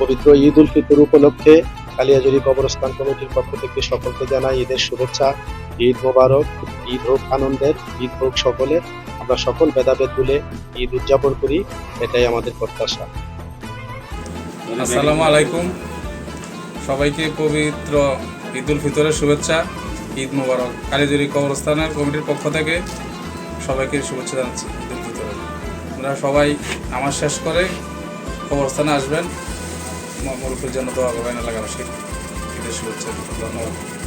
পবিত্র ঈদ উল ফিতর উপলক্ষে কালিয়াজুরি কবরস্থান কমিটির পক্ষ থেকে সকলকে জানাই ঈদের শুভেচ্ছা। ঈদ মোবারক, ঈদ হোক আনন্দের, ঈদ হোক সকলের আমরা সকল ভেদাভেদ ভুলে ঈদ উদযাপন করি, এটাই আমাদের প্রত্যাশা। আসসালামু আলাইকুম। সবাইকে পবিত্র ঈদ উল ফিতরের শুভেচ্ছা, ঈদ মোবারক কালীজুরি কবরস্থানের কমিটির পক্ষ থেকে সবাইকে শুভেচ্ছা জানাচ্ছি ঈদ উল ফিতরের। আপনারা সবাই আমার শেষ করে কবরস্থানে আসবেন। মুরব্বীর জন্য দোয়া করবেন এলাকাবাসী ঈদের শুভেচ্ছা ধন্যবাদ